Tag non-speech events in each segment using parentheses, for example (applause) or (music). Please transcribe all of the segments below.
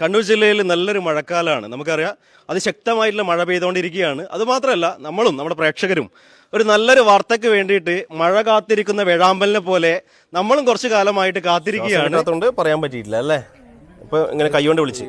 കണ്ണൂർ ജില്ലയിൽ നല്ലൊരു മഴക്കാലമാണ് നമുക്കറിയാം. അതിശക്തമായിട്ടുള്ള മഴ പെയ്തുകൊണ്ടിരിക്കുകയാണ്. അതുമാത്രമല്ല നമ്മളും നമ്മുടെ പ്രേക്ഷകരും ഒരു നല്ലൊരു വാർത്തയ്ക്ക് വേണ്ടിയിട്ട് മഴ കാത്തിരിക്കുന്ന വേഴാമ്പലിനെ പോലെ നമ്മളും കുറച്ച് കാലമായിട്ട് കാത്തിരിക്കുകയാണ്. അതുകൊണ്ട് പറയാൻ പറ്റിയിട്ടില്ല അല്ലേ? ഇപ്പൊ ഇങ്ങനെ കൈകൊണ്ട് വിളിച്ച്.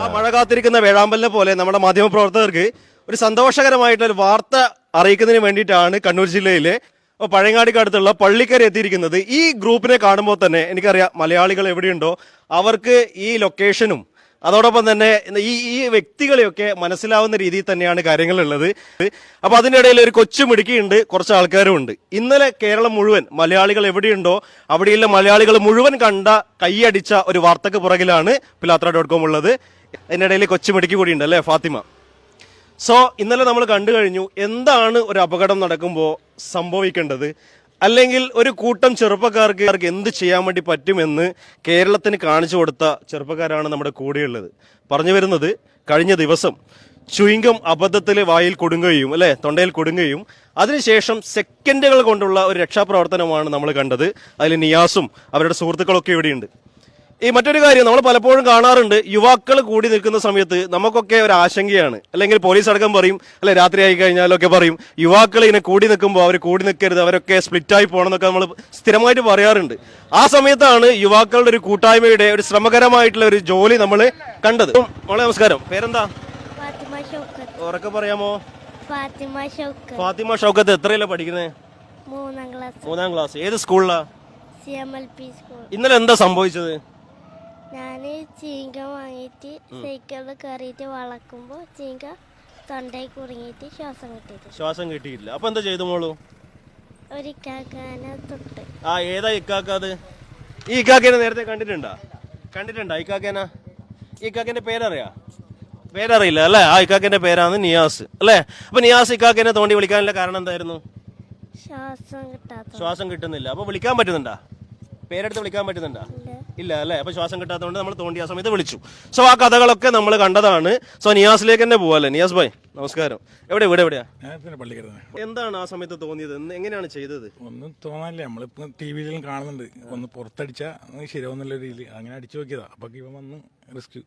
ആ മഴ കാത്തിരിക്കുന്ന വേഴാമ്പലിനെ പോലെ നമ്മുടെ മാധ്യമപ്രവർത്തകർക്ക് ഒരു സന്തോഷകരമായിട്ടുള്ള ഒരു വാർത്ത അറിയിക്കുന്നതിന് വേണ്ടിയിട്ടാണ് കണ്ണൂർ ജില്ലയിലെ പഴയങ്ങാടിക്ക് പഴയങ്ങാടിക്കടുത്തുള്ള പള്ളിക്കര എത്തിയിരിക്കുന്നത്. ഈ ഗ്രൂപ്പിനെ കാണുമ്പോൾ തന്നെ എനിക്കറിയാം മലയാളികൾ എവിടെയുണ്ടോ അവർക്ക് ഈ ലൊക്കേഷനും അതോടൊപ്പം തന്നെ ഈ ഈ വ്യക്തികളെയൊക്കെ മനസ്സിലാവുന്ന രീതിയിൽ തന്നെയാണ് കാര്യങ്ങളുള്ളത്. അപ്പൊ ഇടയിൽ ഒരു കൊച്ചു മിടുക്കിയുണ്ട് കുറച്ച് ആൾക്കാരും ഉണ്ട്. ഇന്നലെ കേരളം മുഴുവൻ മലയാളികൾ എവിടെയുണ്ടോ അവിടെയുള്ള മലയാളികൾ മുഴുവൻ കണ്ട കൈയടിച്ച ഒരു വാർത്തക്ക് പുറകിലാണ് പിലാത്ര ഡോട്ട് കോം ഉള്ളത്. അതിന്റെ ഇടയിൽ കൊച്ചു മിടുക്കി കൂടി ഉണ്ട് അല്ലേ ഫാത്തിമ? സോ ഇന്നലെ നമ്മൾ കണ്ടു കഴിഞ്ഞു എന്താണ് ഒരു അപകടം നടക്കുമ്പോൾ സംഭവിക്കേണ്ടത്? അല്ലെങ്കിൽ ഒരു കൂട്ടം ചെറുപ്പക്കാർക്ക് എന്ത് ചെയ്യാൻ വേണ്ടി പറ്റുമെന്ന് കേരളത്തിന് കാണിച്ചു കൊടുത്ത ചെറുപ്പക്കാരാണ് നമ്മുടെ കൂടെയുള്ളത്. പറഞ്ഞു വരുന്നത് കഴിഞ്ഞ ദിവസം ചുയിങ്കം അബദ്ധത്തിൽ വായിൽ കൊടുങ്ങുകയും അല്ലെ തൊണ്ടയിൽ കൊടുങ്ങുകയും അതിനുശേഷം സെക്കൻഡുകൾ കൊണ്ടുള്ള ഒരു രക്ഷാപ്രവർത്തനമാണ് നമ്മൾ കണ്ടത്. അതിൽ നിയാസും അവരുടെ സുഹൃത്തുക്കളൊക്കെ ഇവിടെയുണ്ട്. ഈ മറ്റൊരു കാര്യം നമ്മൾ പലപ്പോഴും കാണാറുണ്ട്. യുവാക്കൾ കൂടി നിൽക്കുന്ന സമയത്ത് നമുക്കൊക്കെ ഒരു ആശങ്കയാണ്. അല്ലെങ്കിൽ പോലീസ് അടക്കം പറയും അല്ലെ രാത്രി ആയി കഴിഞ്ഞാലൊക്കെ പറയും യുവാക്കൾ ഇങ്ങനെ കൂടി നിൽക്കുമ്പോൾ അവർ കൂടി നിൽക്കരുത് അവരൊക്കെ സ്പ്ലിറ്റ് ആയി പോകണം എന്നൊക്കെ നമ്മൾ സ്ഥിരമായിട്ട് പറയാറുണ്ട്. ആ സമയത്താണ് യുവാക്കളുടെ ഒരു കൂട്ടായ്മയുടെ ഒരു ശ്രമകരമായിട്ടുള്ള ഒരു ജോലി നമ്മൾ കണ്ടത്. മോളെ നമസ്കാരം. പേരെന്താ? ഉറക്കെ പറയാമോ? ഫാത്തിമ ഷൗക്കത്ത്. എത്രയല്ല പഠിക്കുന്നത് മൂന്നാം ക്ലാസ്. മൂന്നാം ക്ലാസ്. ഏത് സ്കൂളിലാ? ഇന്നലെ എന്താ സംഭവിച്ചത്? ഞാൻ ചീങ്ക വാങ്ങിയിട്ട് സൈക്കിളിൽ കയറിയിട്ട് വളക്കുമ്പോൾ ചീങ്ക തൊണ്ടയിൽ കുടുങ്ങിയിട്ട് ശ്വാസം കിട്ടിയിട്ട് ശ്വാസം കിട്ടിയില്ല അപ്പൊ എന്താ ചെയ്തു മോളു? ഒരു കാക്കാനെ തൊട്ട്. ആ ഏതാ ഇക്കാക്ക അത്? ഈ ഇക്കാക്കേനെ നേരത്തെ കണ്ടിട്ടുണ്ടാ? കണ്ടിട്ടുണ്ടാ ഇക്കാക്കേന? ഇക്കാക്കേന്റെ പേരറിയാ? പേരറിയില്ല അല്ലേ? ആ ഇക്കാക്കേന്റെ പേരാണ് നിയാസ് അല്ലേ? അപ്പൊ നിയാസ് ഇക്കാക്കേനെ തോണ്ടി വിളിക്കാനുള്ള കാരണം എന്തായിരുന്നു? ശ്വാസം കിട്ടാത്ത ശ്വാസം കിട്ടുന്നില്ല. അപ്പൊ വിളിക്കാൻ പറ്റുന്നുണ്ടാ? പേരെടുത്ത് വിളിക്കാൻ പറ്റുന്നുണ്ടാ? ഇല്ല. അല്ലെ? അപ്പൊ ശ്വാസം കിട്ടാത്തതുകൊണ്ട് നമ്മൾ തോണ്ടി ആ സമയത്ത് വിളിച്ചു. സോ ആ കഥകളൊക്കെ നമ്മൾ കണ്ടതാണ്. സോ നിയാസിലേക്ക് തന്നെ പോവാല്ലേ? നിയാസ് ഭായ് നമസ്കാരം. എവിടെ ഇവിടെ എവിടെയാ? എന്താണ് ആ സമയത്ത് തോന്നിയത്? എങ്ങനെയാണ് ചെയ്തത്? ഒന്നും തോന്നാനില്ല. നമ്മളിപ്പോ ടി വിയിലും കാണുന്നുണ്ട്. ഒന്ന് പുറത്തടിച്ച ശരിയാവുന്നുള്ള രീതിയിൽ. അങ്ങനെ അടിച്ചു നോക്കിയതാ. അപ്പൊ ഇവൻ വന്ന് റിസ്ക്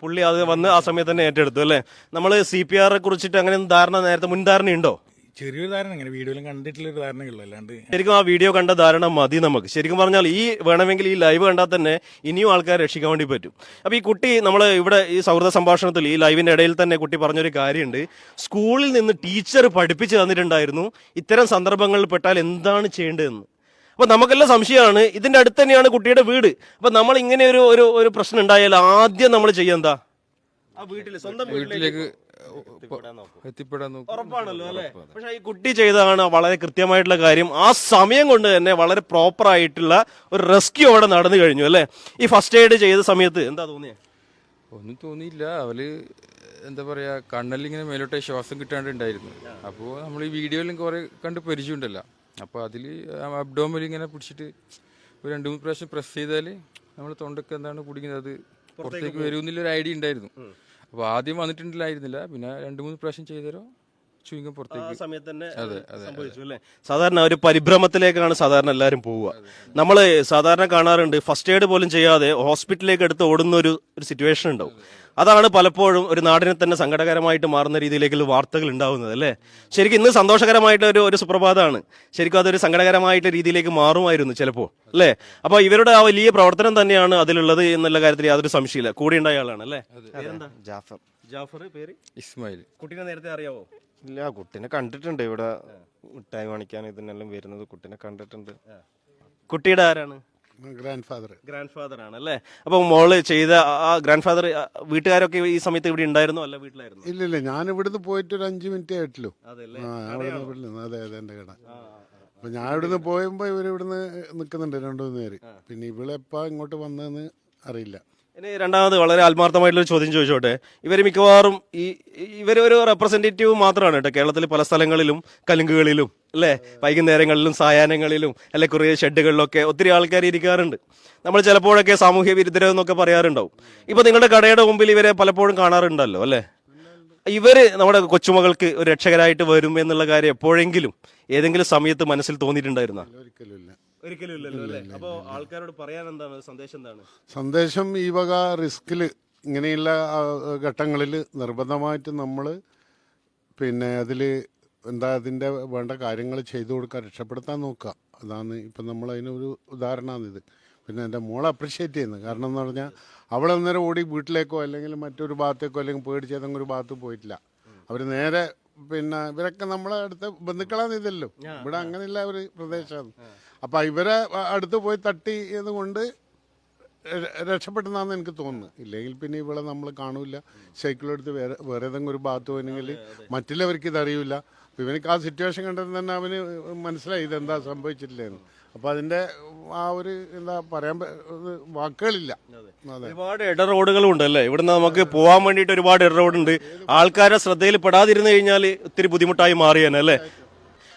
പുള്ളി അത് വന്ന് ആ സമയത്ത് തന്നെ ഏറ്റെടുത്തു അല്ലേ? നമ്മൾ സി പി ആറെ കുറിച്ചിട്ട് അങ്ങനെ ധാരണ നേരത്തെ മുൻധാരണ ഉണ്ടോ ചെറിയൊരു ധാരണ ഇങ്ങനെ വീഡിയോയിലും കണ്ടിട്ടുള്ള ഒരു ധാരണയുള്ളൂ അല്ലാണ്ട് ശരിക്കും ആ വീഡിയോ കണ്ട ധാരണ മതി നമുക്ക്. ശരിക്കും പറഞ്ഞാൽ ഈ വേണമെങ്കിൽ ഈ ലൈവ് കണ്ടാൽ തന്നെ ഇനിയും ആൾക്കാരെ രക്ഷിക്കാൻ വേണ്ടി പറ്റും. അപ്പോൾ ഈ കുട്ടി നമ്മൾ ഇവിടെ ഈ സൗഹൃദ സംഭാഷണത്തിൽ ഈ ലൈവിന്റെ ഇടയിൽ തന്നെ കുട്ടി പറഞ്ഞൊരു കാര്യമുണ്ട്. സ്കൂളിൽ നിന്ന് ടീച്ചർ പഠിപ്പിച്ചു തന്നിട്ടുണ്ടായിരുന്നു. ഇത്തരം സന്ദർഭങ്ങളിൽ പെട്ടാൽ എന്താണ് ചെയ്യേണ്ടതെന്ന്. അപ്പൊ നമുക്കെല്ലാം സംശയമാണ്. ഇതിന്റെ അടുത്ത് തന്നെയാണ് കുട്ടിയുടെ വീട്. അപ്പൊ നമ്മൾ ഇങ്ങനെ ഒരു ഒരു പ്രശ്നം ഉണ്ടായാൽ ആദ്യം നമ്മൾ ചെയ്യാ ആ സ്വന്തം വീട്ടിലേക്ക് എത്തിപ്പെടാൻ നോക്കും. എത്തിപ്പെടാൻ നോക്കും. ഉറപ്പാണല്ലോ അല്ലെ? പക്ഷെ ഈ കുട്ടി ചെയ്തതാണ് വളരെ കൃത്യമായിട്ടുള്ള കാര്യം. ആ സമയം കൊണ്ട് തന്നെ വളരെ പ്രോപ്പർ ആയിട്ടുള്ള ഒരു റെസ്ക്യൂ അവിടെ നടന്നു കഴിഞ്ഞു അല്ലെ? ഈ ഫസ്റ്റ് എയ്ഡ് ചെയ്ത സമയത്ത് എന്താ തോന്നിയേ? ഒന്നും തോന്നിയില്ല. അവർ എന്താ പറയാ കണ്ണലിങ്ങനെ മേലോട്ടെ ശ്വാസം കിട്ടാണ്ട് ഉണ്ടായിരുന്നു. അപ്പോൾ നമ്മൾ ഈ വീഡിയോയിലും കുറെ കണ്ട് പരിചയമുണ്ടല്ലോ. അപ്പോൾ അതിൽ അബ്ഡോമിൽ ഇങ്ങനെ പിടിച്ചിട്ട് ഒരു രണ്ട് മൂന്ന് പ്രാവശ്യം പ്രസ് ചെയ്താൽ നമ്മൾ തൊണ്ടക്ക് എന്താണ് കുടിക്കുന്നത് അത് പുറത്തേക്ക് വരുമെന്നുള്ളൊരു ഐഡിയ ഉണ്ടായിരുന്നു. അപ്പോൾ ആദ്യം വന്നിട്ടുണ്ടായിരുന്നില്ല. പിന്നെ രണ്ട് മൂന്ന് പ്രാവശ്യം ചെയ്തരോ ചുരുങ്ങം ആ പുറത്തേക്ക് സമയത്ത് തന്നെ അതെ, അതെ, സംഭവിച്ചു അല്ലേ? സാധാരണ ഒരു പരിഭ്രമത്തിലേക്കാണ് സാധാരണ എല്ലാവരും പോവുക. നമ്മൾ സാധാരണ കാണാറുണ്ട് ഫസ്റ്റ് എയ്ഡ് പോലും ചെയ്യാതെ ഹോസ്പിറ്റലിലേക്ക് എടുത്ത് ഓടുന്ന ഒരു ഒരു സിറ്റുവേഷൻ ഉണ്ടാവും. അതാണ് പലപ്പോഴും ഒരു നാടിനെ തന്നെ സങ്കടകരമായിട്ട് മാറുന്ന രീതിയിലേക്കുള്ള വാർത്തകൾ ഉണ്ടാവുന്നത് അല്ലേ? ശരിക്കും ഇന്ന് സന്തോഷകരമായിട്ട് ഒരു ഒരു സുപ്രഭാതമാണ്. ശരിക്കും അതൊരു സങ്കടകരമായിട്ട് രീതിയിലേക്ക് മാറുമായിരുന്നു ചിലപ്പോൾ അല്ലേ? അപ്പോൾ ഇവരുടെ ആ വലിയ പ്രവർത്തനം തന്നെയാണ് അതിലുള്ളത് എന്നുള്ള കാര്യത്തിൽ യാതൊരു സംശയമില്ല കൂടെ ഉണ്ടായ ആളാണ് അല്ലേ? ജാഫർ. ജാഫർ പേര്? ഇസ്മായിൽ. കുട്ടീനെ നേരത്തെ അറിയാവോ? ഇല്ല കുട്ടീനെ കണ്ടിട്ടുണ്ട്. ഇവിടെ മിഠായി കാണിക്കാൻ ഇതിനെല്ലാം വരുന്നത് കുട്ടീനെ കണ്ടിട്ടുണ്ട്. കുട്ടിയുടെ ആരാണ്? ഗ്രാൻഡ് ഫാദർ ഗ്രാൻഡ് ഫാദർ ആണ് അല്ലേ അപ്പൊ മോൾ ചെയ്ത ആ ഗ്രാൻഡ് ഫാദർ വീട്ടുകാരൊക്കെ ഈ സമയത്ത് ഇവിടെ ഉണ്ടായിരുന്നോ? അല്ല വീട്ടിലായിരുന്നു? ഇല്ല ഇല്ല. ഞാൻ ഇവിടുന്ന് പോയിട്ട് ഒരു അഞ്ച് മിനിറ്റ് ആയിട്ടുള്ളൂ. അതെ അതെ എന്റെ കട. അപ്പൊ ഞാൻ ഇവിടുന്ന് പോയുമ്പോ ഇവർ ഇവിടുന്ന് നിൽക്കുന്നുണ്ട് രണ്ടു മൂന്ന് പേര്. പിന്നെ ഇവളെപ്പാ ഇങ്ങോട്ട് വന്നതെന്ന് അറിയില്ല. ഇനി രണ്ടാമത് വളരെ ആത്മാർത്ഥമായിട്ടുള്ള ചോദ്യം ചോദിച്ചോട്ടെ. ഇവർ മിക്കവാറും ഈ ഇവരൊരു റെപ്രസെന്റേറ്റീവ് മാത്രമാണ് കേട്ടോ കേരളത്തിൽ പല സ്ഥലങ്ങളിലും കലുങ്കുകളിലും. അല്ലേ? വൈകുന്നേരങ്ങളിലും സായാഹ്നങ്ങളിലും അല്ലെ കുറേ ഷെഡുകളിലൊക്കെ ഒത്തിരി ആൾക്കാർ ഇരിക്കാറുണ്ട്. നമ്മൾ ചിലപ്പോഴൊക്കെ സാമൂഹ്യ വിരുദ്ധരെന്നൊക്കെ പറയാറുണ്ടാവും. ഇപ്പൊ നിങ്ങളുടെ കടയുടെ മുമ്പിൽ ഇവരെ പലപ്പോഴും കാണാറുണ്ടല്ലോ അല്ലേ? ഇവർ നമ്മുടെ കൊച്ചുമകൾക്ക് ഒരു രക്ഷകരായിട്ട് വരും എന്നുള്ള കാര്യം എപ്പോഴെങ്കിലും ഏതെങ്കിലും സമയത്ത് മനസ്സിൽ തോന്നിയിട്ടുണ്ടായിരുന്ന? ആൾക്കാരോട് പറയാൻ എന്താണ്? സന്ദേശം എന്താണ്? സന്ദേശം ഈ വക റിസ്കിൽ ഇങ്ങനെയുള്ള ഘട്ടങ്ങളിൽ നിർബന്ധമായിട്ട് നമ്മൾ പിന്നെ അതിൽ എന്താ അതിന്റെ വേണ്ട കാര്യങ്ങൾ ചെയ്തു കൊടുക്കുക രക്ഷപ്പെടുത്താൻ നോക്കുക. അതാണ് ഇപ്പം നമ്മൾ അതിനൊരു ഉദാഹരണമാണ് ഇത്. പിന്നെ എന്റെ മോളെ അപ്രിഷ്യേറ്റ് ചെയ്യുന്നത് കാരണം എന്ന് പറഞ്ഞാൽ അവൾ അന്നേരം ഓടി വീട്ടിലേക്കോ അല്ലെങ്കിൽ മറ്റൊരു ഭാഗത്തേക്കോ അല്ലെങ്കിൽ പേടിച്ച് ഏതെങ്കിലും ഒരു ഭാഗത്ത് പോയിട്ടില്ല. അവർ നേരെ പിന്നെ ഇവരൊക്കെ നമ്മളെ അടുത്ത് ബന്ധുക്കളാണ് ഇതല്ലോ. ഇവിടെ അങ്ങനെയുള്ള ഒരു പ്രദേശമാണ്. അപ്പം ഇവരെ അടുത്ത് പോയി തട്ടി കൊണ്ട് രക്ഷപ്പെട്ടെന്നാന്ന് എനിക്ക് തോന്നുന്നു. ഇല്ലെങ്കിൽ പിന്നെ ഇവിടെ നമ്മൾ കാണൂല സൈക്കിളെടുത്ത് വേറെ വേറെ ഏതെങ്കിലും ഒരു ഭാഗത്ത് പോയിരുന്നെങ്കിൽ മറ്റുള്ളവർക്ക് ഇതറിയില്ല അപ്പോൾ ഇവനക്ക് ആ സിറ്റുവേഷൻ കണ്ടത് തന്നെ അവന് മനസ്സിലായി ഇതെന്താ സംഭവിച്ചിട്ടില്ലെന്ന്. അപ്പോൾ അതിന്റെ ആ ഒരു എന്താ പറയാൻ വാക്കുകളില്ല. ഒരുപാട് ഇട റോഡുകളും ഉണ്ട് അല്ലേ ഇവിടുന്ന് നമുക്ക് പോകാൻ വേണ്ടിയിട്ട് ഒരുപാട് ഇട റോഡുണ്ട്. ആൾക്കാരെ ശ്രദ്ധയിൽ പെടാതിരുന്നു കഴിഞ്ഞാൽ ഒത്തിരി ബുദ്ധിമുട്ടായി മാറിയേനെ അല്ലേ?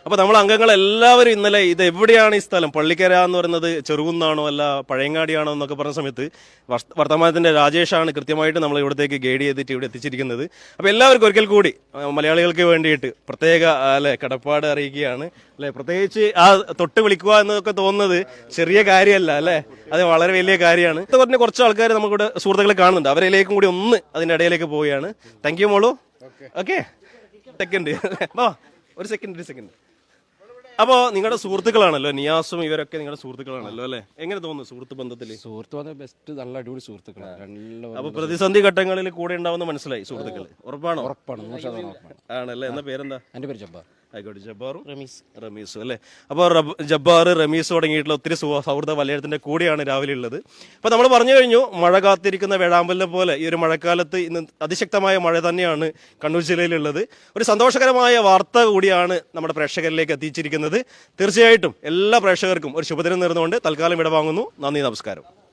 അപ്പൊ നമ്മൾ അംഗങ്ങളെല്ലാവരും ഇന്നലെ ഇത് എവിടെയാണ് ഈ സ്ഥലം? പള്ളിക്കര എന്ന് പറയുന്നത് ചെറുകുന്നാണോ അല്ല പഴയങ്ങാടിയാണോ എന്നൊക്കെ പറഞ്ഞ സമയത്ത് വർത്തമാനത്തിന്റെ വർത്തമാനത്തിന്റെ രാജേഷാണ് കൃത്യമായിട്ട് നമ്മൾ ഇവിടത്തേക്ക് ഗൈഡ് ചെയ്തിട്ട് ഇവിടെ എത്തിച്ചിരിക്കുന്നത്. അപ്പോൾ എല്ലാവർക്കും ഒരിക്കൽ കൂടി മലയാളികൾക്ക് വേണ്ടിയിട്ട് പ്രത്യേക അല്ലെ കടപ്പാട് അറിയിക്കുകയാണ്. അല്ലെ പ്രത്യേകിച്ച് ആ തൊട്ട് വിളിക്കുക എന്നൊക്കെ തോന്നുന്നത് ചെറിയ കാര്യമല്ല അല്ലേ? അത് വളരെ വലിയ കാര്യമാണ്. ഇത് പറഞ്ഞ കുറച്ച് ആൾക്കാർ നമുക്കിവിടെ സുഹൃത്തുക്കളെ കാണുന്നുണ്ട്. അവരിലേക്കും കൂടി ഒന്ന് അതിന്റെ ഇടയിലേക്ക് പോവുകയാണ്. താങ്ക് യു മോളു. ഓക്കെ (laughs) സെക്കൻഡ് ഒരു സെക്കൻഡ് ഒരു സെക്കൻഡ് അപ്പോ നിങ്ങളുടെ സുഹൃത്തുക്കളാണല്ലോ നിയാസും ഇവരൊക്കെ നിങ്ങളുടെ സുഹൃത്തുക്കളാണല്ലോ അല്ലെ? എങ്ങനെ തോന്നുന്നു സുഹൃത്ത് ബന്ധത്തിൽ സുഹൃത്ത് പറഞ്ഞ ബെസ്റ്റ് നല്ല അടിപൊളി സുഹൃത്തുക്കളാണ് അപ്പൊ പ്രതിസന്ധി ഘട്ടങ്ങളിൽ കൂടെ ഉണ്ടാവുന്ന മനസ്സിലായി സുഹൃത്തുക്കൾ ഉറപ്പാണോ? ഉറപ്പാണ് നൂറ് ശതമാനം ഉറപ്പാണ്. ആണല്ലേ? എന്നാ പേരെന്താ? എന്റെ പേര് ജബ്ബാർ. ആയിക്കോട്ടെ ജബ്ബാറും റമീസ്. റമീസും അല്ലേ? അപ്പോൾ ജബ്ബാർ റമീസ് തുടങ്ങിയിട്ടുള്ള ഒത്തിരി സുഹ- സൗഹൃദ വലയത്തിന്റെ കൂടെയാണ് രാവിലെ ഉള്ളത് അപ്പോൾ നമ്മൾ പറഞ്ഞു കഴിഞ്ഞു മഴ കാത്തിരിക്കുന്ന വേഴാമ്പലിനെ പോലെ ഈ ഒരു മഴക്കാലത്ത് ഇന്ന് അതിശക്തമായ മഴ തന്നെയാണ് കണ്ണൂർ ജില്ലയിലുള്ളത്. ഒരു സന്തോഷകരമായ വാർത്ത കൂടിയാണ് നമ്മുടെ പ്രേക്ഷകരിലേക്ക് എത്തിച്ചിരിക്കുന്നത്. തീർച്ചയായിട്ടും എല്ലാ പ്രേക്ഷകർക്കും ഒരു ശുഭദിനം നേർന്നുകൊണ്ട് തൽക്കാലം വിടവാങ്ങുന്നു നന്ദി നമസ്കാരം.